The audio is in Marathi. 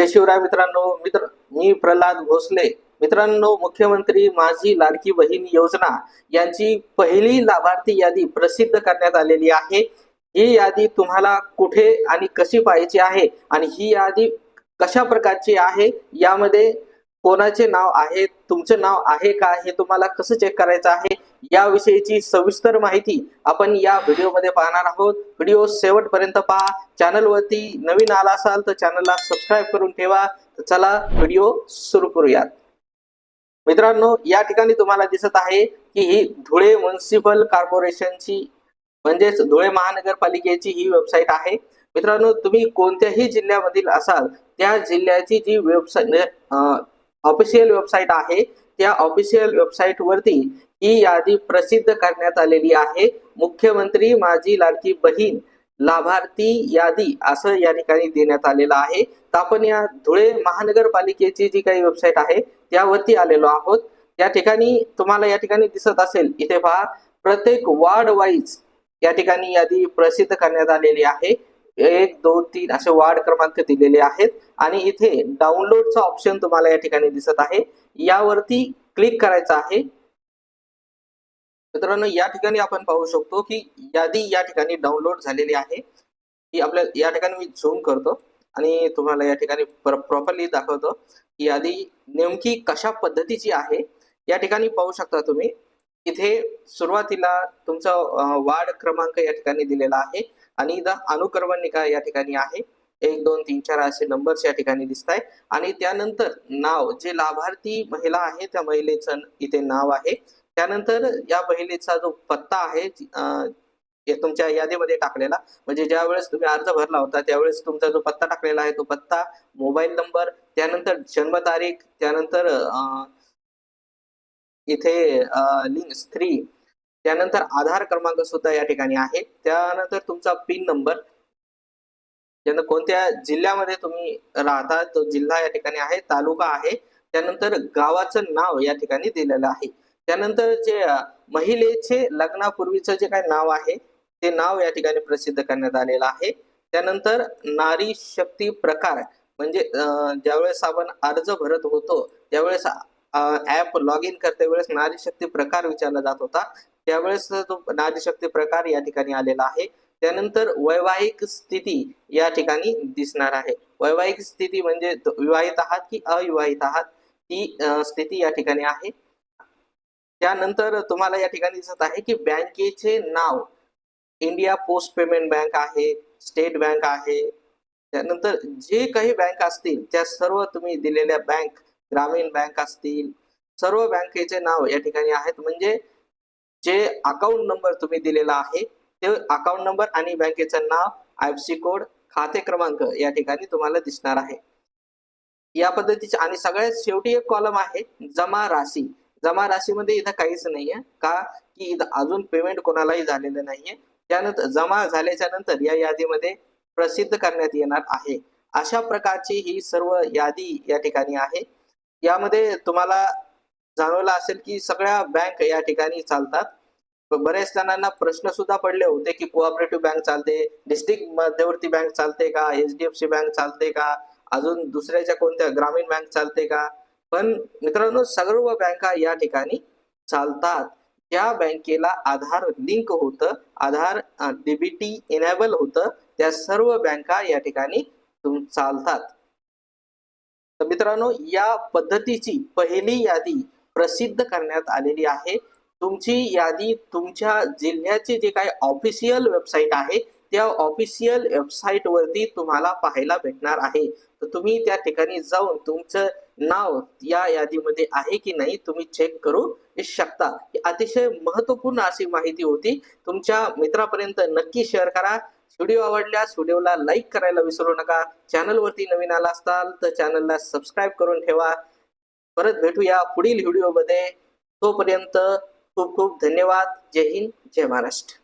जय शिवराय मित्रांनो. मित्र मी प्रल्हाद भोसले. मित्रांनो मुख्यमंत्री माझी लाडकी बहीण योजना यांची पहिली लाभार्थी यादी प्रसिद्ध करण्यात आलेली आहे. ही यादी तुम्हाला कुठे आणि कशी पाहायची आहे? आणि ही यादी कशा प्रकारची आहे? यामध्ये कोणाचे नाव आहे तुमचं नाव आहे का हे तुम्हाला कसं चेक करायचं आहे याविषयीची सविस्तर माहिती आपण या व्हिडिओमध्ये पाहणार आहोत. व्हिडिओ शेवटपर्यंत पहा. चॅनलवरती नवीन आला असाल तर चॅनलला सबस्क्राईब करून ठेवा. तर चला व्हिडिओ सुरू करूयात. मित्रांनो या ठिकाणी तुम्हाला दिसत आहे की ही धुळे म्युन्सिपल कॉर्पोरेशनची म्हणजेच धुळे महानगरपालिकेची ही वेबसाईट आहे. मित्रांनो तुम्ही कोणत्याही जिल्ह्यामधील असाल त्या जिल्ह्याची जी वेबसाईट ऑफिशियल वेबसाईट आहे. त्या ऑफिशियल वेबसाईट वरती ही यादी प्रसिद्ध करण्यात आलेली आहे. मुख्यमंत्री माझी लाडकी बहीण लाभार्थी यादी असं या ठिकाणी देण्यात आलेलं आहे. तर आपण या धुळे महानगरपालिकेची जी काही वेबसाईट आहे त्यावरती आलेलो आहोत. त्या ठिकाणी तुम्हाला या ठिकाणी दिसत असेल इथे पहा प्रत्येक वार्ड वाईज या ठिकाणी यादी प्रसिद्ध करण्यात आलेली आहे. एक दोन तीन असे वार्ड क्रमांक दिलेले आहेत. आणि इथे डाउनलोडचा ऑप्शन तुम्हाला या ठिकाणी दिसत आहे. यावरती क्लिक करायचं आहे. मित्रांनो या ठिकाणी आपण पाहू शकतो की यादी या ठिकाणी डाउनलोड झालेली आहे. ही आपल्या या ठिकाणी मी झूम करतो. आणि तुम्हाला या ठिकाणी प्रॉपरली दाखवतो की यादी नेमकी कशा पद्धतीची आहे. या ठिकाणी पाहू शकता तुम्ही. इथे सुरुवातीला तुमचा वार्ड क्रमांक या ठिकाणी दिलेला आहे आणि इथं अनुक्रमणिका या ठिकाणी आहे. एक दोन तीन चार असे नंबर्स या ठिकाणी दिसत आहे आणि त्यानंतर नाव जे लाभार्थी महिला आहे त्या महिलेचं इथे नाव आहे. त्यानंतर या महिलेचा जो पत्ता आहे तुमच्या यादीमध्ये टाकलेला. म्हणजे ज्या वेळेस तुम्ही अर्ज भरला होता त्यावेळेस तुमचा जो पत्ता टाकलेला आहे तो पत्ता मोबाईल नंबर त्यानंतर जन्मतारीख त्यानंतर इथे लिंक स्त्री त्यानंतर आधार क्रमांक सुद्धा या ठिकाणी आहे. त्यानंतर तुमचा पिन नंबर त्यानंतर कोणत्या जिल्ह्यामध्ये तुम्ही राहता तो जिल्हा या ठिकाणी आहे तालुका आहे. त्यानंतर गावाचं नाव या ठिकाणी दिलेलं आहे. त्यानंतर जे महिलेचे लग्नापूर्वीचं जे काही नाव आहे ते नाव या ठिकाणी प्रसिद्ध करण्यात आलेलं आहे. त्यानंतर नारी शक्ती प्रकार म्हणजे ज्यावेळेस आपण अर्ज भरत होतो त्यावेळेस ऍप लॉग इन करते वेळेस नारी शक्ती प्रकार विचारला जात होता. त्यावेळेस तो नारी शक्ती प्रकार या ठिकाणी आलेला आहे. त्यानंतर वैवाहिक स्थिती या ठिकाणी दिसणार आहे. वैवाहिक स्थिती म्हणजे विवाहित आहात की अविवाहित आहात ती स्थिती या ठिकाणी आहे. त्यानंतर तुम्हाला या ठिकाणी दिसत आहे की बँकेचे नाव इंडिया पोस्ट पेमेंट बँक आहे स्टेट बँक आहे. त्यानंतर जे काही बँक असतील त्या सर्व तुम्ही दिलेल्या बँक ग्रामीण बँक असतील सर्व बँकेचे नाव या ठिकाणी आहेत. म्हणजे जे अकाउंट नंबर तुम्ही दिलेला आहे ते अकाउंट नंबर आणि बँकेचं नाव आय सी कोड खाते क्रमांक या ठिकाणी तुम्हाला दिसणार आहे. या पद्धतीचे आणि सगळ्यात शेवटी एक कॉलम आहे जमा राशी. जमा राशीमध्ये इथं काहीच नाहीये. का की इथं अजून पेमेंट कोणालाही झालेलं नाहीये. त्यानंतर जमा झाल्याच्यानंतर या यादीमध्ये प्रसिद्ध करण्यात येणार आहे. अशा प्रकारची ही सर्व यादी या ठिकाणी आहे. यामध्ये तुम्हाला जाणवलं असेल की सगळ्या बँक या ठिकाणी चालतात. बऱ्याच जणांना प्रश्न सुद्धा पडले होते की कोऑपरेटिव्ह बँक चालते डिस्ट्रिक्ट मध्यवर्ती बँक चालते का H D F C bank चालते का अजून दुसऱ्याच्या कोणत्या ग्रामीण बँक चालते का? पण मित्रांनो सर्व बँका या ठिकाणी चालतात. ज्या बँकेला आधार लिंक होतं आधार डीबीटी एनेबल होतं त्या सर्व बँका या ठिकाणी चालतात. तर मित्रांनो या पद्धतीची पहिली यादी प्रसिद्ध करण्यात आलेली आहे. तुमची यादी तुमच्या जिल्ह्याचे जे काही ऑफिशियल वेबसाईट आहे त्या ऑफिशियल वेबसाईट वरती तुम्हाला पाहायला भेटणार आहे. तर तुम्ही त्या ठिकाणी जाऊन तुमचं नाव या यादीमध्ये आहे की नाही तुम्ही चेक करू शकता. अतिशय महत्त्वपूर्ण अशी माहिती होती. तुमच्या मित्रापर्यंत नक्की शेअर करा. व्हिडिओ आवडल्यास व्हिडिओला लाईक करायला विसरू नका. चॅनलवरती नवीन आला असाल तर चॅनलला सबस्क्राईब करून ठेवा. परत भेटूया पुढील व्हिडिओमध्ये. तोपर्यंत खूप खूप धन्यवाद. जय हिंद जय महाराष्ट्र.